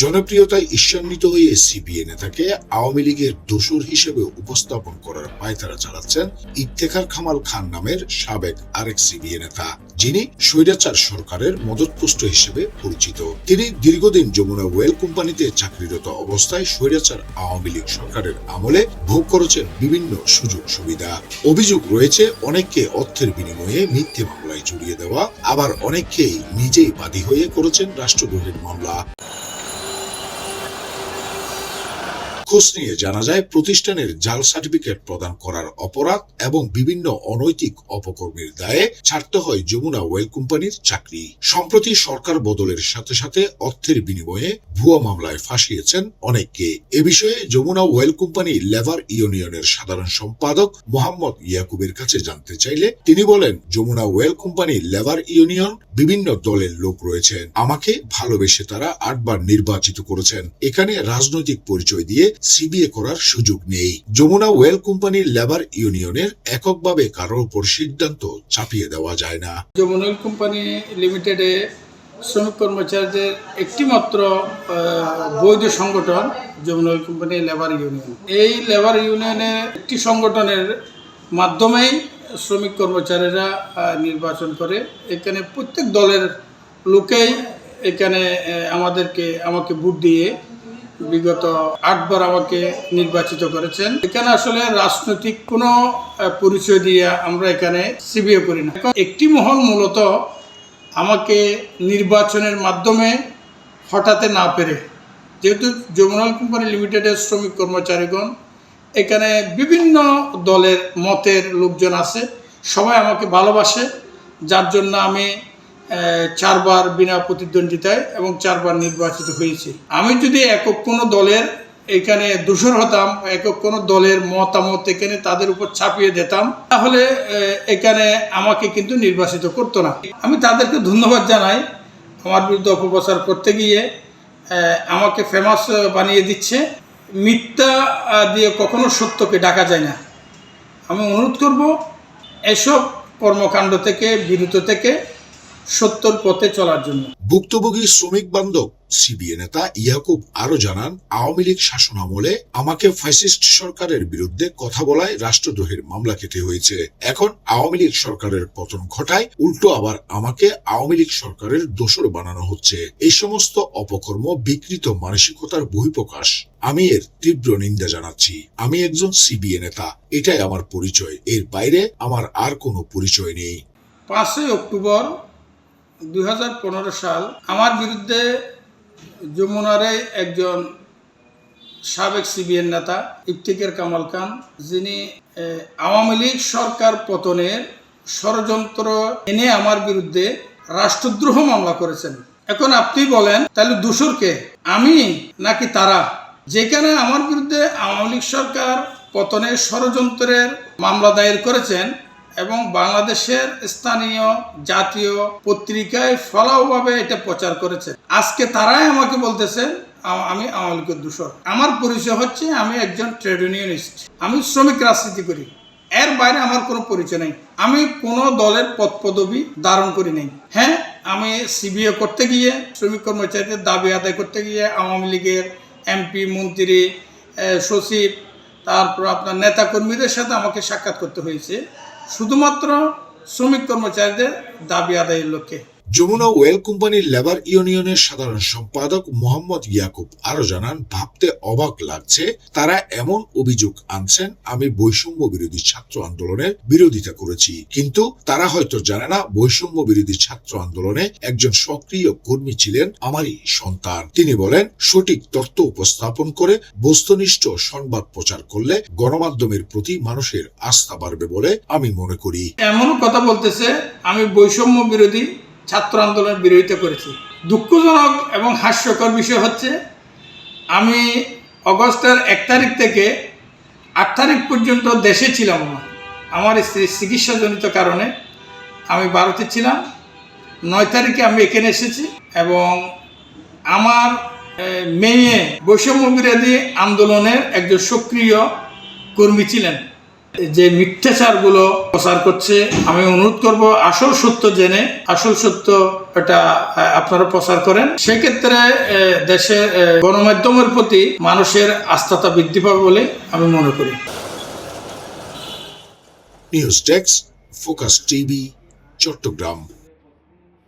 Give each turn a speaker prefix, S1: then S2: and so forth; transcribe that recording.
S1: জনপ্রিয়তায় ঈর্ষান্বিত হয়ে সিপিএ নেতাকে আওয়ামী লীগের দোসর হিসেবে উপস্থাপন করার পায়তারা চালাচ্ছেন ইফতেখার খামাল খান নামের সাবেক আরেক সিবিএ নেতা, যিনি স্বৈরাচার সরকারের মদতপুষ্ট হিসেবে পরিচিত। তিনি দীর্ঘদিন যমুনা ওয়েল কোম্পানিতে চাকরিরত অবস্থায় স্বৈরাচার আওয়ামী লীগ সরকারের আমলে ভোগ করেছেন বিভিন্ন সুযোগ সুবিধা। অভিযোগ রয়েছে, অনেককে অর্থের বিনিময়ে মিথ্যে মামলায় জড়িয়ে দেওয়া, আবার অনেককেই নিজেই বাদী হয়ে করেছেন রাষ্ট্রদ্রোহের মামলা। খোঁজ নিয়ে জানা যায়, প্রতিষ্ঠানের জাল সার্টিফিকেট প্রদান করার অপরাধ এবং বিভিন্ন অনৈতিক অপকর্মের দায়ে ছাড়তে হয় যমুনা ওয়েল কোম্পানির চাকরি। সম্প্রতি সরকার বদলের সাথে সাথে অর্থের বিনিময়ে ভুয়া মামলায় ফাঁসিয়েছেন অনেককে। এ বিষয়ে যমুনা ওয়েল কোম্পানি লেবার ইউনিয়নের সাধারণ সম্পাদক মোহাম্মদ ইয়াকুবের কাছে জানতে চাইলে তিনি বলেন, Jamuna oil company labour union বিভিন্ন দলের লোক রয়েছেন। আমাকে ভালোবেসে তারা আটবার নির্বাচিত করেছেন। এখানে রাজনৈতিক পরিচয় দিয়ে সিবিএ করার সুযোগ নেই। যমুনা ওয়েল কোম্পানির লেবার ইউনিয়নের এককভাবে কারোর উপর সিদ্ধান্ত চাপিয়ে দেওয়া যায় না।
S2: যমুনা ওয়েল কোম্পানি লিমিটেডে শ্রমিক কর্মচারীদের একটিমাত্র বৈধ সংগঠন Jamuna oil company labour union. এই লেবার ইউনিয়নে একটি সংগঠনের মাধ্যমেই শ্রমিক কর্মচারীরা নির্বাচন করে। এখানে প্রত্যেক দলের লোকেই এখানে আমাদেরকে, আমাকে ভোট দিয়ে বিগত আটবার আমাকে নির্বাচিত করেছেন। এখানে আসলে রাজনৈতিক কোনো পরিচয় দিয়ে আমরা এখানে সিবিও করি না। একটি মহল মূলত আমাকে নির্বাচনের মাধ্যমে হঠাতে না পেরে, যেহেতু যমুনাল কোম্পানি লিমিটেডের শ্রমিক কর্মচারীগণ, এখানে বিভিন্ন দলের মতের লোকজন আছে, সবাই আমাকে ভালোবাসে, যার জন্য আমি চারবার বিনা প্রতিদ্বন্দ্বিতায় এবং চারবার নির্বাচিত হয়েছে। আমি যদি একক কোনো দলের এখানে দূষণ হতাম, একক কোনো দলের মতামত এখানে তাদের উপর ছাপিয়ে দিতাম, তাহলে এখানে আমাকে কিন্তু নির্বাচিত করতো না। আমি তাদেরকে ধন্যবাদ জানাই। আমার বিরুদ্ধে অপপ্রচার করতে গিয়ে আমাকে ফেমাস বানিয়ে দিচ্ছে। মিথ্যা দিয়ে কখনো সত্যকে ডাকা যায় না। আমি অনুরোধ করব, এসব কর্মকাণ্ড থেকে, বিরত থেকে সত্যর পথে চলার জন্য।
S1: ভুক্তভোগী শ্রমিক বান্ধব সিবিএ নেতা ইয়াকুব আরও জানান আওয়ামী লীগ শাসন আমলে আমাকে ফ্যাসিস্ট সরকারের বিরুদ্ধে কথা বলায় রাষ্ট্রদ্রোহের মামলা খেতে হয়েছে। এখন আওয়ামী লীগ সরকারের পতন ঘটায় উল্টো আবার আমাকে আওয়ামী লীগ সরকারের দোষর বানানো হচ্ছে। এই সমস্ত অপকর্ম বিকৃত মানসিকতার বহিঃপ্রকাশ। আমি এর তীব্র নিন্দা জানাচ্ছি। আমি একজন সিবিএ নেতা এটাই আমার পরিচয়। এর বাইরে আমার আর কোনো পরিচয় নেই।
S2: পাঁচই অক্টোবর দুই হাজার পনেরো সাল আমার বিরুদ্ধে যমুনারে একজন সাবেক সিবিএন নেতা ইফতিকের কামাল খান, যিনি আওয়ামী লীগ সরকার পতনের ষড়যন্ত্র এনে আমার বিরুদ্ধে রাষ্ট্রদ্রোহ মামলা করেছেন। এখন আপনি বলেন, তাহলে দূষরকে আমি নাকি তারা? যেখানে আমার বিরুদ্ধে আওয়ামী লীগ সরকার পতনের ষড়যন্ত্রের মামলা দায়ের করেছেন এবং বাংলাদেশের স্থানীয় জাতীয় পত্রিকায় ফলাওভাবে এটা প্রচার করেছে। আজকে তারাই আমাকে বলতেছে আমি আওয়ামী লীগের দূষর আমার পরিচয় হচ্ছে আমি একজন ট্রেড ইউনিয়নিস্ট। আমি শ্রমিক রাজনীতি করি। এর বাইরে আমার কোনো পরিচয় নেই। আমি কোনো দলের পদ পদবি ধারণ করি নাই। হ্যাঁ আমি সিবিএ করতে গিয়ে, শ্রমিক কর্মচারীদের দাবি আদায় করতে গিয়ে আওয়ামী লীগের এমপি, মন্ত্রী সচিব, তারপর আপনার নেতাকর্মীদের সাথে আমাকে সাক্ষাৎ করতে হয়েছে। শুধুমাত্র শ্রমিক কর্মচারীদের দাবি আদায়ের লক্ষ্যে।
S1: যমুনা ওয়েল কোম্পানির লেবার ইউনিয়নের সাধারণ সম্পাদক মোহাম্মদ ইয়াকুব আরও জানান, ভাবতে অবাক লাগছে, তারা এমন অভিযোগ আনছেন, আমি বৈষম্য বিরোধী ছাত্র আন্দোলনের বিরোধিতা করেছি। কিন্তু তারা হয়তো জানে না, বৈষম্য বিরোধী ছাত্র আন্দোলনে একজন সক্রিয় কর্মী ছিলেন আমারই সন্তান। তিনি বলেন, সঠিক তথ্য উপস্থাপন করে বস্তুনিষ্ঠ সংবাদ প্রচার করলে গণমাধ্যমের প্রতি মানুষের আস্থা বাড়বে বলে আমি মনে করি।
S2: এমন কথা বলতেছে, আমি বৈষম্য বিরোধী ছাত্র আন্দোলনের বিরোধিতা করেছি। দুঃখজনক এবং হাস্যকর বিষয় হচ্ছে, আমি অগস্টের এক তারিখ থেকে আট তারিখ পর্যন্ত দেশে ছিলাম না। আমার স্ত্রীর চিকিৎসাজনিত কারণে আমি ভারতে ছিলাম। নয় তারিখে আমি এখানে এসেছি এবং আমার মেয়ে বৈষম্য বিরোধী আন্দোলনের একজন সক্রিয় কর্মী ছিলেন। যে মিথ্যাচারগুলো প্রচার করছে, আমি অনুরোধ করব আসল সত্য জেনে, আসল সত্য এটা আপনারা প্রচার করেন। সেক্ষেত্রে দেশের গণমাধ্যমের প্রতি মানুষের আস্থাতা বৃদ্ধি পাবে বলে আমি মনে করি।
S1: News desk, focus TV, Chattogram.